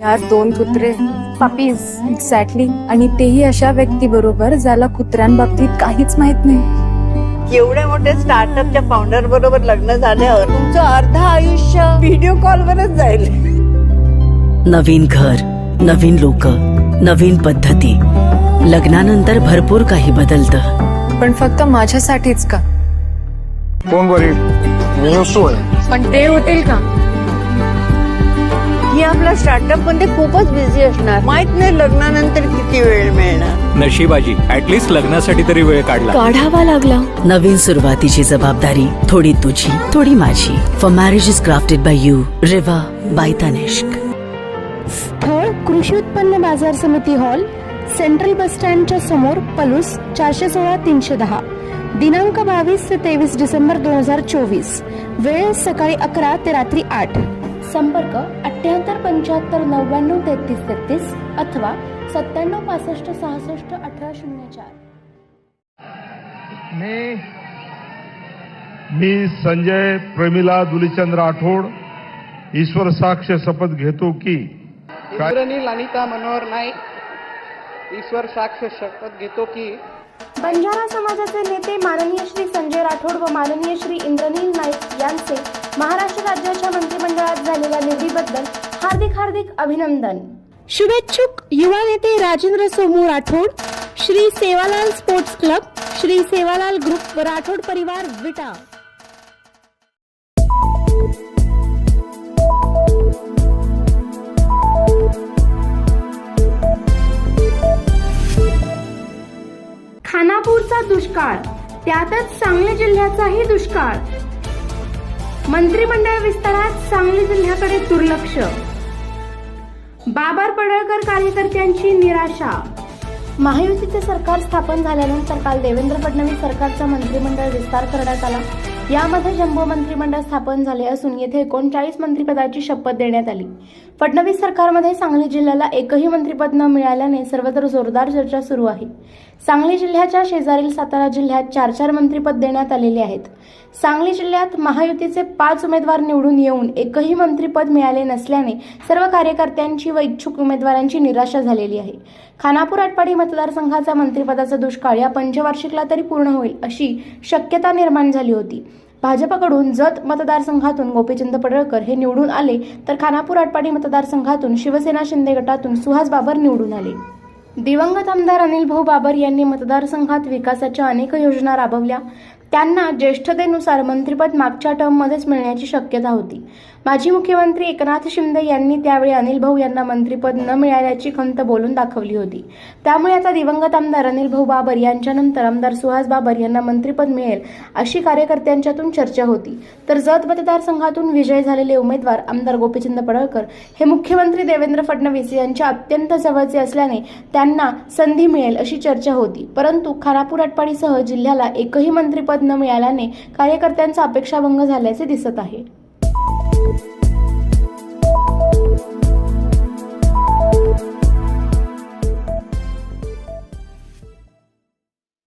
यार दोन कुत्रे. पपीज एक्झॅक्टली आणि तेही अशा व्यक्ती बरोबर ज्याला कुत्र्यांबाबतीत काहीच माहीत नाही. एवढ्या मोठ्या स्टार्टअपच्या फाउंडर बरोबर लग्न झाल्यावर तुमचं अर्ध आयुष्य व्हिडिओ कॉलवरच जाईल. नवीन घर नवीन लोक नवीन पद्धती. लग्नानंतर भरपूर काही बदलतं. पण फक्त माझ्यासाठीच का? कोण गरीब मी पण ते होतील का? ही आपला स्टार्टअपमध्ये खूपच बिझी असणार. माहीत नाही लग्नानंतर किती वेळ मिळणार. नशिबाजी ऍटलीस्ट लग्नासाठी तरी वेळ काढला. काढावा लागला. नवीन सुरुवातीची जबाबदारी थोडी तुझी थोडी माझी. For marriage is crafted by you Rivaah by Tanishq स्थळ कृषी उत्पन्न बाजार समिती हॉल सेंट्रल बस स्टँडच्या समोर पलूस चारशे सोळा तीनशे दहा. दिनांक बावीस ते तेवीस डिसेंबर दोन हजार चोवीस. वेळ सकाळी अकरा ते रात्री आठ. संपर्क अठ्ठ्याहत्तर पंच्याहत्तर नव्याण्णव तेहतीस तेहतीस अथवा सत्त्याण्णव पासष्ट सहासष्ट अठरा शून्य चार. मी मी संजय प्रेमिला दुलीचंद राठोड ईश्वर साक्ष शपथ घेतो की अनिता मनोहर नाईक ईश्वर साक्ष शपथ घेतो की बंजारा समाजाचे नेते माननीय श्री संजय राठोड व माननीय श्री इंद्रनील नाईक यांचे महाराष्ट्र राज्याच्या मंत्रिमंडळात झालेल्या निवडीबद्दल हार्दिक हार्दिक अभिनंदन. शुभेच्छुक युवा नेते Rajendra Somu Rathod Shri Sevalal sports club Shri Sevalal group Rathod परिवार विटा. खानापूरचा दुष्काळ त्यातच सांगली जिल्ह्याचाही दुष्काळ. मंत्रिमंडळ विस्तारात सांगली जिल्ह्याकडे दुर्लक्ष. बाबर पडळकर कार्यकर्त्यांची निराशा. महायुतीचे सरकार स्थापन झाल्यानंतर काल देवेंद्र फडणवीस सरकारचा मंत्रिमंडळ विस्तार करण्यात आला. यामध्ये जम्बो मंत्रिमंडळ स्थापन झाले असून येथे एकोणचाळीस मंत्रिपदाची शपथ देण्यात आली. फडणवीस सरकारमध्ये सांगली जिल्ह्याला एकही मंत्रिपद न मिळाल्याने सर्वत्र जोरदार चर्चा सुरू आहे. सांगली जिल्ह्याच्या शेजारील सातारा जिल्ह्यात चार चार मंत्रिपद देण्यात आलेले आहेत. सांगली जिल्ह्यात महायुतीचे पाच उमेदवार निवडून येऊन एकही मंत्रिपद मिळाले नसल्याने सर्व कार्यकर्त्यांची व इच्छुक उमेदवारांची निराशा झालेली आहे. खानापूर आटपाडी मतदारसंघाचा मंत्रिपदाचा दुष्काळ या पंचवार्षिकला तरी पूर्ण होईल अशी शक्यता निर्माण झाली होती. भाजपकडून जत मतदारसंघातून गोपीचंद पडळकर हे निवडून आले तर खानापूर आटपाडी मतदारसंघातून शिवसेना शिंदे गटातून सुहास बाबर निवडून आले. दिवंगत आमदार अनिल भाऊ बाबर यांनी मतदारसंघात विकासाच्या अनेक योजना राबवल्या. त्यांना ज्येष्ठतेनुसार मंत्रिपद मागच्या टर्ममध्येच मिळण्याची शक्यता होती. माजी मुख्यमंत्री एकनाथ शिंदे यांनी त्यावेळी अनिल भाऊ यांना मंत्रिपद न मिळाल्याची खंत बोलून दाखवली होती. त्यामुळे आता दिवंगत आमदार अनिल भाऊ बाबर यांच्यानंतर आमदार सुहास बाबर यांना मंत्रिपद मिळेल अशी कार्यकर्त्यांच्यातून चर्चा होती. तर जत मतदारसंघातून विजय झालेले उमेदवार आमदार गोपीचंद पडळकर हे मुख्यमंत्री देवेंद्र फडणवीस यांच्या अत्यंत जवळचे असल्याने त्यांना संधी मिळेल अशी चर्चा होती. परंतु खानापूर आटपाडीसह जिल्ह्याला एकही मंत्रिपद न मिळाल्याने कार्यकर्त्यांचा अपेक्षाभंग झाल्याचे दिसत आहे.